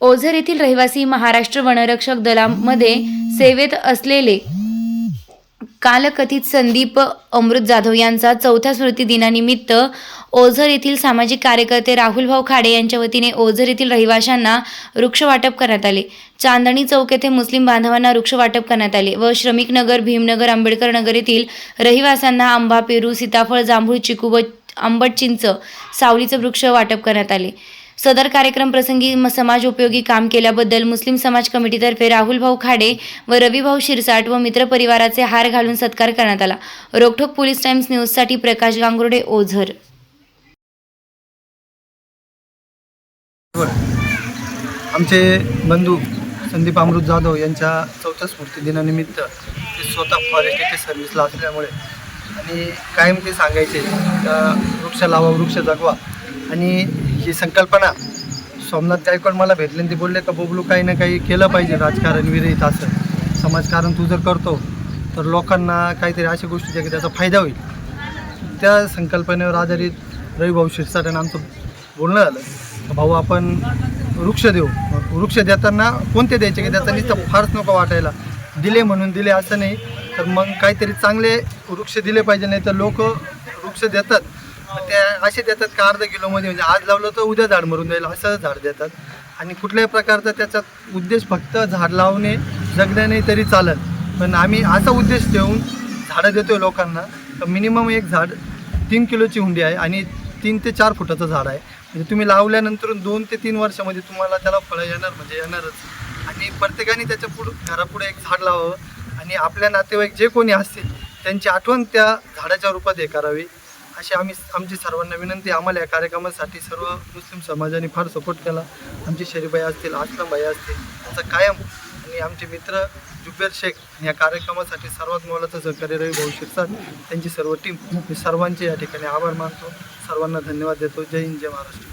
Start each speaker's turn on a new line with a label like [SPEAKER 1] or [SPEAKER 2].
[SPEAKER 1] ओझर येथील रहिवासी महाराष्ट्र वनरक्षक दलामध्ये सेवेत असलेले कालकथित संदीप अमृत जाधव यांचा चौथ्या स्मृती दिनानिमित्त ओझर येथील सामाजिक कार्यकर्ते राहुलभाऊ खाडे यांच्या वतीने ओझर येथील रहिवाशांना वृक्ष वाटप करण्यात आले. चांदणी चौक येथे मुस्लिम बांधवांना वृक्ष वाटप करण्यात आले व श्रमिक नगर भीमनगर आंबेडकर नगर येथील रहिवाशांना आंबा पेरू सीताफळ जांभूळ चिकू व आंबट चिंच सावलीचं वृक्ष वाटप करण्यात आले. सदर कार्यक्रम प्रसंगी म- समाज उपयोगी काम केल्याबद्दल मुस्लिम समाज कमिटीतर्फे राहुलभाऊ खाडे व रविभाऊ शिरसाट व मित्रपरिवाराचे हार घालून सत्कार करण्यात आला. रोखोक पोलीस टाइम्स न्यूजसाठी प्रकाश गांगुर्डे ओझर.
[SPEAKER 2] आमचे बंधू संदीप अमृत जाधव यांच्या चौथ्या स्मृती दिनानिमित्त ते स्वतः फॉरेस्ट येथे सर्व्हिसला असल्यामुळे आणि कायम ते सांगायचे वृक्ष लावा वृक्ष जगवा. आणि ही संकल्पना. सोमनाथ गायकवाड मला भेटले आणि ते बोलले का बबलू काही ना काही केलं पाहिजे राजकारण विरहित असं. समाजकारण तू जर करतो तर लोकांना काहीतरी अशा गोष्टी ज्या की त्याचा फायदा होईल. त्या संकल्पनेवर आधारित रविभाऊ शिरसाट आमचं बोलणं झालं. भाऊ आपण वृक्ष देऊ. मग वृक्ष देताना कोणते द्यायचे? की त्याचा नुसतं फारच नको वाटायला. दिले म्हणून दिले असं नाही. तर मग काहीतरी चांगले वृक्ष दिले पाहिजे नाही तर लोक वृक्ष देतात. ते असे देतात का अर्धा किलोमध्ये? म्हणजे आज लावलं तर उद्या झाड मरून जाईल असं झाड देतात. आणि कुठल्याही प्रकारचा त्याचा उद्देश फक्त झाड लावणे जगणे नाही तरी चालत. पण आम्ही असा उद्देश ठेवून झाडं देतोय लोकांना. तर मिनिमम एक झाड तीन किलोची हुंडी आहे आणि तीन ते चार फुटाचं झाड आहे. म्हणजे तुम्ही लावल्यानंतर दोन ते तीन वर्षामध्ये तुम्हाला त्याला फळं येणार म्हणजे येणारच. आणि प्रत्येकाने त्याच्या पुढं घरापुढे एक झाड लावावं. आणि आपल्या नातेवाईक जे कोणी असतील त्यांची आठवण त्या झाडाच्या रूपात हे करावी. अशी आम्ही आमची सर्वांना विनंती आम्हाला या कार्यक्रमासाठी सर्व मुस्लिम समाजाने फार सपोर्ट केला. आमचे शरीफबाई असतील असलमबाई असतील त्यांचा कायम आणि आमचे मित्र जुबेर शेख या कार्यक्रमासाठी सर्वात मोलाचं सहकार्य रवी भाऊ शिरसाट त्यांची सर्व टीम मी सर्वांचे या ठिकाणी आभार मानतो. सर्वांना धन्यवाद देतो. जय हिंद जय महाराष्ट्र.